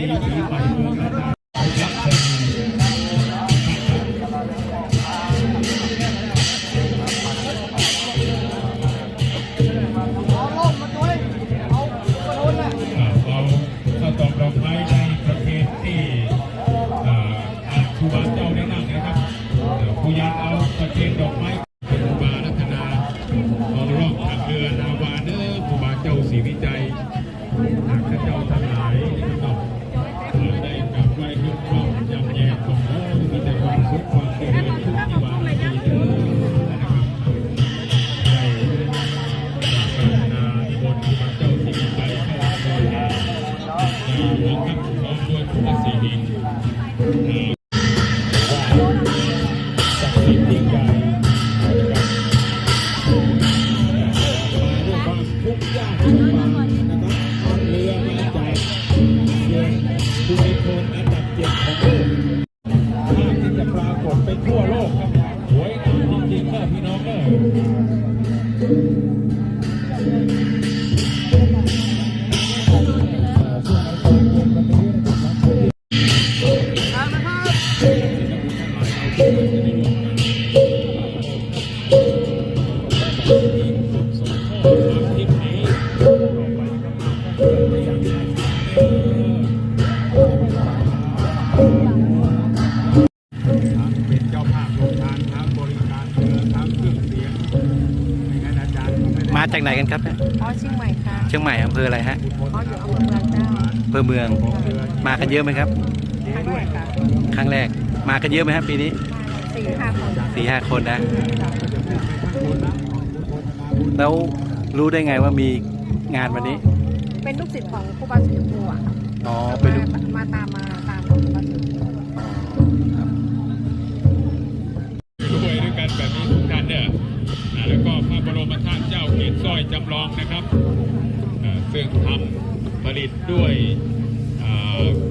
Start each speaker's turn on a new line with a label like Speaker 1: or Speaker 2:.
Speaker 1: เอา
Speaker 2: ลมมาด้วยเอากระโดนน่ะ
Speaker 1: อ่าเราก็ตอกดอกไม้ในประเทศที่อ่าครูบาเจ้าได้นั่งนะครับอ่าผู้ยันเอาประเทศดอกไม้เป็นบานาเอารอบทางเรือนาวาเด้อครูบาเจ้า งครับพร้อมด้วยพระศรีหิงศักดิ์สิทธิ์ยิ่งใหญ่นะครับมาวทุกยากลำบากนะครับเอาเรือมาจากเมืองภูมิพลอันดับเจ็ดของโลกภาพที่จะปรากฏไปทั่วโลกครับสวยงามจริงๆครับพี่น้องเออ ม่งั้นอาจารย์ก็ไม่ได้
Speaker 3: มาจากไหนกันครับเนี่ย
Speaker 2: อ๋อเชียงใหม่ค่ะ
Speaker 3: เชียงใหม่อำเภออะไรฮะ
Speaker 2: อ๋ออยู่อำเภอเมืองเจ้า
Speaker 3: อำเภอเมือง มากันเยอะไหมครับ
Speaker 2: ครั้งแรกค่ะ
Speaker 3: ครั้งแรก มากันเยอะไหมครับปีนี้
Speaker 2: สี่ห้าคน
Speaker 3: สี่ห้าคนนะ แล้วรู้ได้ไงว่ามีงานวันนี้
Speaker 2: เป็นลูกศิษย์ของครูบาสีชมพูอะ
Speaker 3: อ๋อเป็นลูก
Speaker 2: มามาตามมาตามของครูบาสีชมพู
Speaker 1: ด้วยด้วยกันแบบนี้ทุกท่านเนี่ยอ่าแล้วก็พระบรมธาตุเจ้าเกศสร้อยจำลองนะครับอ่าซึ่งทำผลิตด้วยอ่า